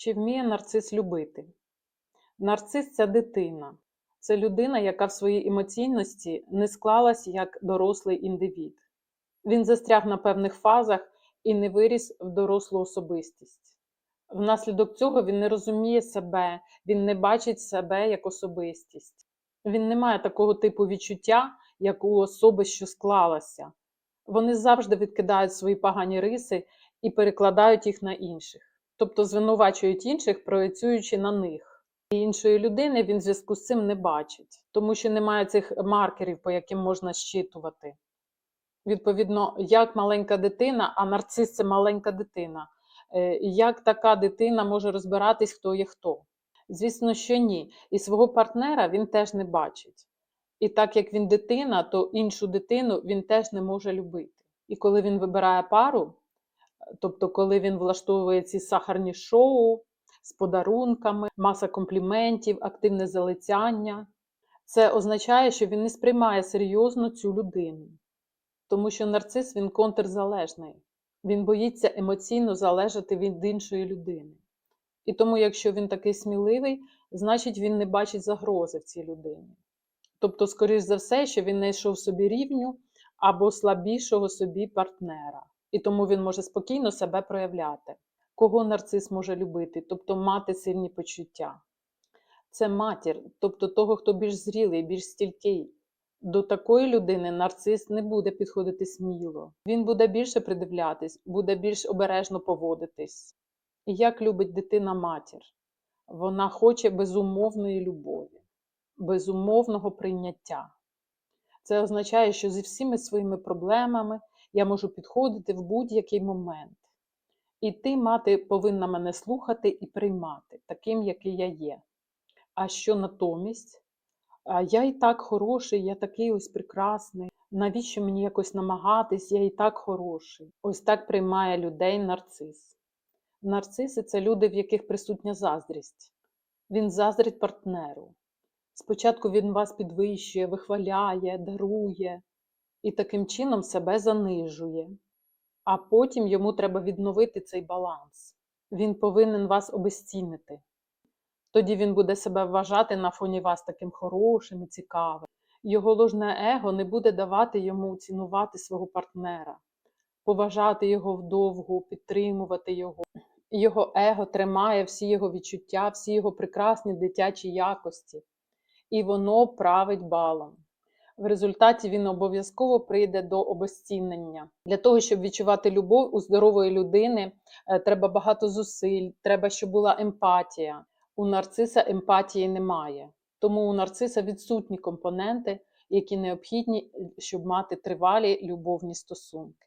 Чи вміє нарцис любити? Нарцис це дитина. Це людина, яка в своїй емоційності не склалась як дорослий індивід. Він застряг на певних фазах і не виріс в дорослу особистість. Внаслідок цього він не розуміє себе, він не бачить себе як особистість. Він не має такого типу відчуття, як у особи, що склалася. Вони завжди відкидають свої погані риси і перекладають їх на інших, тобто звинувачують інших, проєцюючи на них. І іншої людини він в зв'язку з цим не бачить, тому що немає цих маркерів, по яким можна щитувати. Відповідно, як маленька дитина, а нарцис це маленька дитина. Е, Як така дитина може розбиратись, хто є хто? Звісно, що ні. І свого партнера він теж не бачить. І так як він дитина, то іншу дитину він теж не може любити. І коли він вибирає пару, тобто коли він влаштовує ці сахарні шоу з подарунками, маса компліментів, активне залицяння, це означає, що він не сприймає серйозно цю людину. Тому що нарцис він контрзалежний. Він боїться емоційно залежати від іншої людини. І тому, якщо він такий сміливий, значить він не бачить загрози в цій людині. Тобто, скоріш за все, що він знайшов собі рівню або слабішого собі партнера. І тому він може спокійно себе проявляти. Кого нарцис може любити, тобто мати сильні почуття. Це матір, тобто того, хто більш зрілий, більш стілький. До такої людини нарцис не буде підходити сміло. Він буде більше придивлятись, буде більш обережно поводитись. І як любить дитина матір? Вона хоче безумовної любові, безумовного прийняття. Це означає, що зі всіми своїми проблемами я можу підходити в будь-який момент. І ти, мати, повинна мене слухати і приймати, таким, який я є. А що натомість? Я і так хороший, я такий ось прекрасний. Навіщо мені якось намагатись? Я і так хороший. Ось так приймає людей нарцис. Нарциси це люди, в яких присутня заздрість. Він заздрить партнеру. Спочатку він вас підвищує, вихваляє, дарує і таким чином себе занижує. А потім йому треба відновити цей баланс. Він повинен вас обезцінити. Тоді він буде себе вважати на фоні вас таким хорошим і цікавим. Його ложне его не буде давати йому цінувати свого партнера, поважати його вдовгу, підтримувати його. Його его тримає всі його відчуття, всі його прекрасні дитячі якості, і воно править балом. В результаті він обов'язково прийде до обесцінення. Для того, щоб відчувати любов у здорової людини, е, треба багато зусиль, треба, щоб була емпатія. У нарциса емпатії немає, тому у нарциса відсутні компоненти, які необхідні, щоб мати тривалі любовні стосунки.